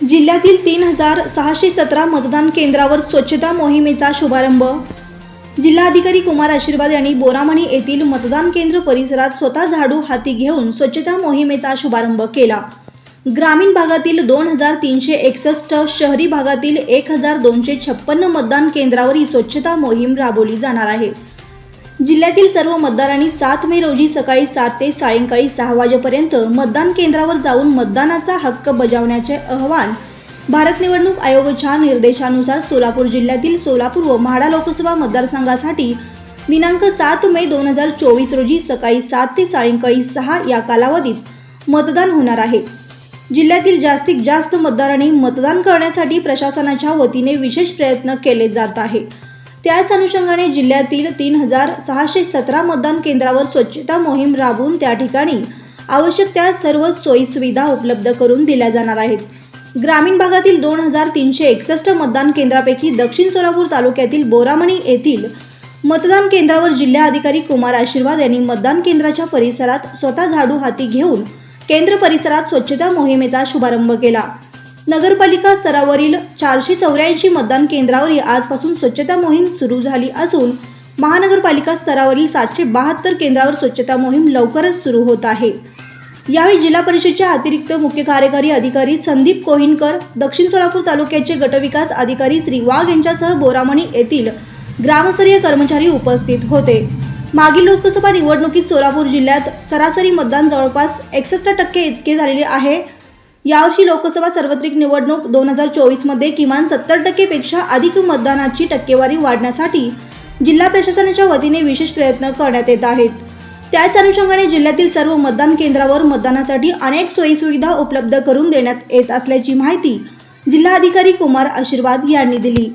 जिल्ह्यातील तीन हजार सहाशे सतरा मतदान केंद्रावर स्वच्छता मोहिमेचा शुभारंभ. जिल्हाधिकारी कुमार आशीर्वाद यांनी बोरामणी येथील मतदान केंद्र परिसरात स्वतः झाडू हाती घेऊन स्वच्छता मोहिमेचा शुभारंभ केला. ग्रामीण भागातील दोन हजार तीनशे एकसष्ट शहरी भागातील एक हजार दोनशे छप्पन्न मतदान केंद्रावर ही स्वच्छता मोहीम राबवली जाणार आहे. जिल्ह्यातील सर्व मतदारांनी सात मे रोजी सकाळी सात ते सायंकाळी सहा वाजेपर्यंत मतदान केंद्रावर जाऊन मतदानाचा हक्क बजावण्याचे आवाहन भारत निवडणूक आयोगाच्या निर्देशानुसार सोलापूर जिल्ह्यातील सोलापूर व म्हाडा लोकसभा मतदारसंघासाठी दिनांक सात मे दोन हजार चोवीस रोजी सकाळी सात ते सायंकाळी सहा या कालावधीत मतदान होणार आहे. जिल्ह्यातील जास्तीत जास्त मतदारांनी मतदान करण्यासाठी प्रशासनाच्या वतीने विशेष प्रयत्न केले जात आहे त्याच अनुषंगाने जिल्ह्यातील तीन हजार सहाशे सतरा मतदान केंद्रावर स्वच्छता मोहीम राबवून त्या ठिकाणी आवश्यक त्या सर्व सोयीसुविधा उपलब्ध करून दिल्या जाणार आहेत. ग्रामीण भागातील दोन हजार तीनशे एकसष्ट मतदान केंद्रापैकी दक्षिण सोलापूर तालुक्यातील बोरामणी येथील मतदान केंद्रावर जिल्हाधिकारी कुमार आशीर्वाद यांनी मतदान केंद्राच्या परिसरात स्वतः झाडू हाती घेऊन केंद्र परिसरात स्वच्छता मोहिमेचा शुभारंभ केला. नगरपालिका स्तरावरील चारशे चौऱ्याऐंशी मतदान केंद्रावर आजपासून स्वच्छता मोहीम सुरू झाली असून महानगरपालिका स्तरावरील सातशे बहात्तर केंद्रावर स्वच्छता मोहीम लवकरच सुरू होत आहे. यावेळी जिल्हा परिषदेच्या अतिरिक्त मुख्य कार्यकारी अधिकारी संदीप कोहिनकर दक्षिण सोलापूर तालुक्याचे गटविकास अधिकारी श्री वाघ यांच्यासह बोरामणी येथील ग्रामस्तरीय कर्मचारी उपस्थित होते. मागील लोकसभा निवडणुकीत सोलापूर जिल्ह्यात सरासरी मतदान जवळपास एकसष्ट टक्के इतके झालेले आहे. यावर्षी लोकसभा सार्वत्रिक निवडणूक दोन हजार चोवीसमध्ये किमान सत्तर टक्केपेक्षा अधिक मतदानाची टक्केवारी वाढण्यासाठी जिल्हा प्रशासनाच्या वतीने विशेष प्रयत्न करण्यात येत आहेत. त्याच अनुषंगाने जिल्ह्यातील सर्व मतदान केंद्रावर मतदानासाठी अनेक सोयीसुविधा उपलब्ध करून देण्यात येत असल्याची माहिती जिल्हाधिकारी कुमार आशीर्वाद यांनी दिली.